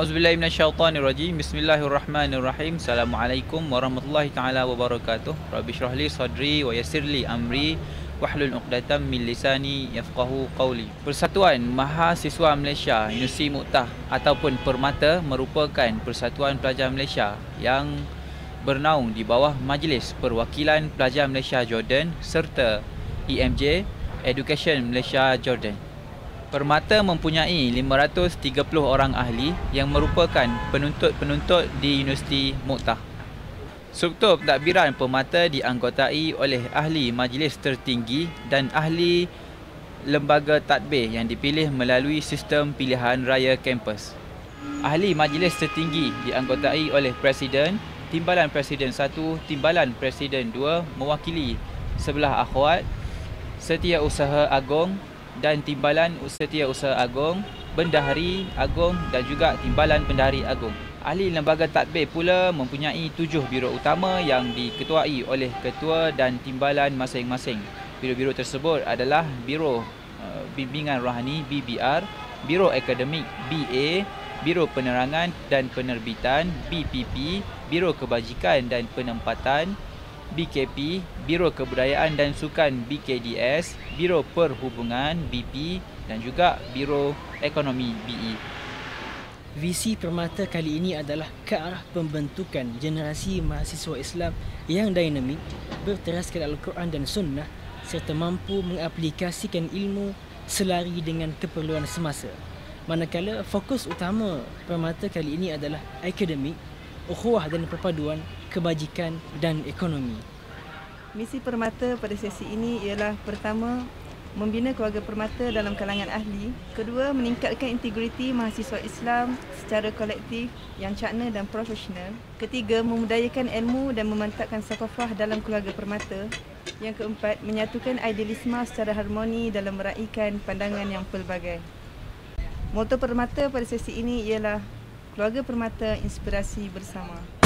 A'udzubillahi. Bismillahirrahmanirrahim. Assalamualaikum warahmatullahi taala wabarakatuh. Rabbi shrah li sadri wa yassir li amri wahlul 'uqdatam min lisani yafqahu qawli. Persatuan Mahasiswa Malaysia Universiti Muktah ataupun Permata merupakan persatuan pelajar Malaysia yang bernaung di bawah Majlis Perwakilan Pelajar Malaysia Jordan serta EMJ Education Malaysia Jordan. Permata mempunyai 530 orang ahli yang merupakan penuntut-penuntut di Universiti Muqtah. Struktur pentadbiran Permata dianggotai oleh ahli majlis tertinggi dan ahli lembaga tadbir yang dipilih melalui sistem pilihan raya kampus. Ahli majlis tertinggi dianggotai oleh Presiden, Timbalan Presiden 1, Timbalan Presiden 2 mewakili sebelah akhwat, Setiausaha Agong dan Timbalan Setiausaha Agong, Bendahari Agong dan juga Timbalan Bendahari Agong. Ahli Lembaga Tadbir pula mempunyai tujuh biro utama yang diketuai oleh ketua dan timbalan masing-masing. Biro-biro tersebut adalah Biro uh, Bimbingan Rohani BBR, Biro Akademik BA, Biro Penerangan dan Penerbitan BPP, Biro Kebajikan dan Penempatan BKP, Biro Kebudayaan dan Sukan BKDS, Biro Perhubungan BP dan juga Biro Ekonomi BE. Visi Permata kali ini adalah ke arah pembentukan generasi mahasiswa Islam yang dinamik, berteraskan Al-Quran dan Sunnah serta mampu mengaplikasikan ilmu selari dengan keperluan semasa. Manakala fokus utama Permata kali ini adalah akademik, ukhuwah dan perpaduan kebajikan dan ekonomi. Misi Permata pada sesi ini ialah pertama membina keluarga permata dalam kalangan ahli, kedua meningkatkan integriti mahasiswa Islam secara kolektif yang cakna dan profesional, ketiga memudayakan ilmu dan memantapkan sakofah dalam keluarga permata, yang keempat menyatukan idealisme secara harmoni dalam meraihkan pandangan yang pelbagai. Moto permata pada sesi ini ialah keluarga permata inspirasi bersama.